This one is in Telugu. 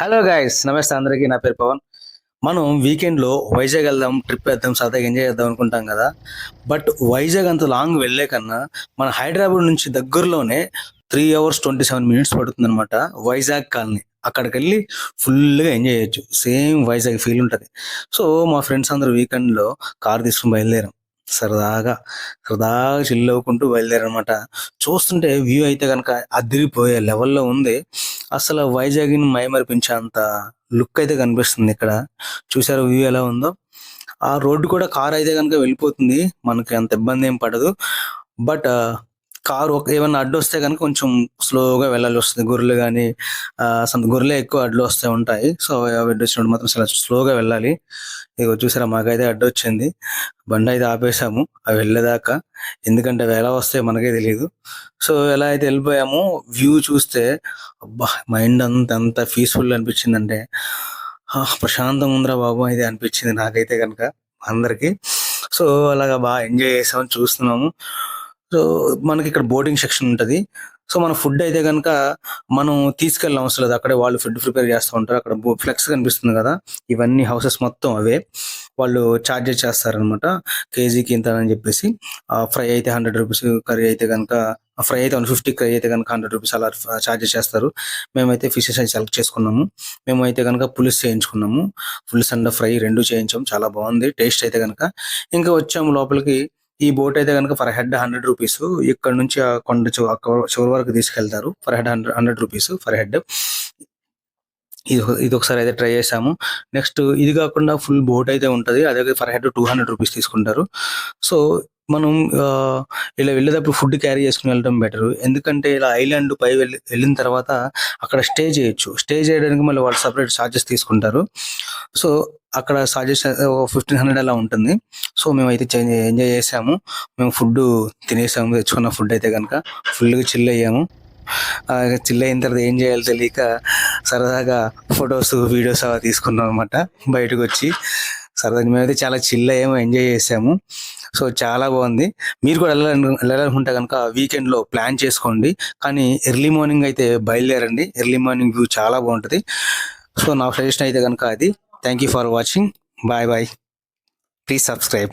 హలో గాయస్ నమస్తే అందరికీ నా పేరు పవన్ మనం వీకెండ్లో వైజాగ్ వెళ్దాం ట్రిప్ వేద్దాం సరదాగా ఎంజాయ్ చేద్దాం అనుకుంటాం కదా బట్ వైజాగ్ అంత లాంగ్ వెళ్ళే కన్నా మన హైదరాబాద్ నుంచి దగ్గరలోనే three hours twenty seven minutes పడుతుంది అనమాట వైజాగ్ కాలనీ అక్కడికి వెళ్ళి ఫుల్గా ఎంజాయ్ చేయొచ్చు సేమ్ వైజాగ్ ఫీల్ ఉంటుంది సో మా ఫ్రెండ్స్ అందరూ వీకెండ్లో కార్ తీసుకుని బయలుదేరాం సరదాగా సరదాగా చిల్లవుకుంటూ బయలుదేరమాట చూస్తుంటే వ్యూ అయితే కనుక అదిరిపోయే లెవెల్లో ఉంది అసలు వైజాగ్ని మైమరిపించేంత లుక్ అయితే కనిపిస్తుంది ఇక్కడ చూసారు వ్యూ ఎలా ఉందో ఆ రోడ్డు కూడా కార్ అయితే కనుక వెళ్ళిపోతుంది మనకి అంత ఇబ్బంది ఏం పడదు బట్ కారు ఏమైనా అడ్డు వస్తే కనుక కొంచెం స్లోగా వెళ్ళాలి వస్తుంది గొర్రెలు కానీ గొర్రెలే ఎక్కువ అడ్డు వస్తూ ఉంటాయి సో అడ్డు వచ్చినప్పుడు మాత్రం చాలా స్లోగా వెళ్ళాలి ఇక చూసారా మాకైతే అడ్డు వచ్చింది బండి అయితే ఆపేసాము అవి వెళ్ళేదాకా ఎందుకంటే అవి ఎలా వస్తాయో మనకే తెలియదు సో ఎలా అయితే వెళ్ళిపోయామో వ్యూ చూస్తే అబ్బా మైండ్ అంత అంత పీస్ఫుల్ అనిపించిందంటే ప్రశాంతంగా ఉందిరా బాబు అయితే అనిపించింది నాకైతే కనుక అందరికీ సో అలాగా బాగా ఎంజాయ్ చేసాము చూస్తున్నాము సో మనకి ఇక్కడ బోర్డింగ్ సెక్షన్ ఉంటుంది సో మన ఫుడ్ అయితే కనుక మనం తీసుకెళ్ళిన అవసరం లేదు అక్కడే వాళ్ళు ఫుడ్ ప్రిపేర్ చేస్తూ ఉంటారు అక్కడ ఫ్లెక్స్ కనిపిస్తుంది కదా ఇవన్నీ హౌసెస్ మొత్తం అవే వాళ్ళు ఛార్జెస్ చేస్తారనమాట కేజీకి ఇంత అని చెప్పేసి ఫ్రై అయితే హండ్రెడ్ రూపీస్ కర్రీ అయితే కనుక ఫ్రై అయితే వన్ ఫిఫ్టీ కర్రీ అయితే కనుక హండ్రెడ్ రూపీస్ అలా ఛార్జెస్ చేస్తారు మేమైతే ఫిషెస్ అయితే సెలెక్ట్ చేసుకున్నాము మేమైతే కనుక పులిస్ చేయించుకున్నాము పులిస్ అండ్ ఫ్రై రెండు చేయించాము చాలా బాగుంది టేస్ట్ అయితే కనుక ఇంకా వచ్చాము లోపలికి ఈ బోట్ అయితే కనుక ఫర్ హెడ్ హండ్రెడ్ రూపీస్ ఇక్కడ నుంచి ఆ కొండ చివరి వరకు తీసుకెళ్తారు for head hundred hundred rupees for head ఇది ఇది ఒకసారి అయితే ట్రై చేసాము నెక్స్ట్ ఇది కాకుండా ఫుల్ బోట్ అయితే ఉంటుంది అదే for head two hundred rupees తీసుకుంటారు సో మనం ఇలా వెళ్ళేటప్పుడు ఫుడ్ క్యారీ చేసుకుని వెళ్ళడం బెటర్ ఎందుకంటే ఇలా ఐలాండ్ పై వెళ్ళి వెళ్ళిన తర్వాత అక్కడ స్టే చేయొచ్చు స్టే చేయడానికి మళ్ళీ వాళ్ళు సపరేట్ ఛార్జెస్ తీసుకుంటారు సో అక్కడ సజెషన్ ఫిఫ్టీన్ హండ్రెడ్ అలా ఉంటుంది సో మేమైతే ఎంజాయ్ చేసాము మేము ఫుడ్ తినేసాము తెచ్చుకున్న ఫుడ్ అయితే కనుక ఫుల్గా చిల్ అయ్యాము చిల్ అయిన తర్వాత ఏం చేయాలో తెలియక సరదాగా ఫొటోస్ వీడియోస్ అలా తీసుకున్నాం అనమాట బయటకు వచ్చి సరదాగా మేమైతే చాలా చిల్ అయ్యాము ఎంజాయ్ చేసాము సో చాలా బాగుంది మీరు కూడా వెళ్ళాలను వెళ్ళాలనుకుంటే కనుక వీకెండ్లో ప్లాన్ చేసుకోండి కానీ ఎర్లీ మార్నింగ్ అయితే బయలుదేరండి ఎర్లీ మార్నింగ్ వ్యూ చాలా బాగుంటుంది సో నా సజెషన్ అయితే కనుక అది Thank you for watching. Bye bye. Please subscribe.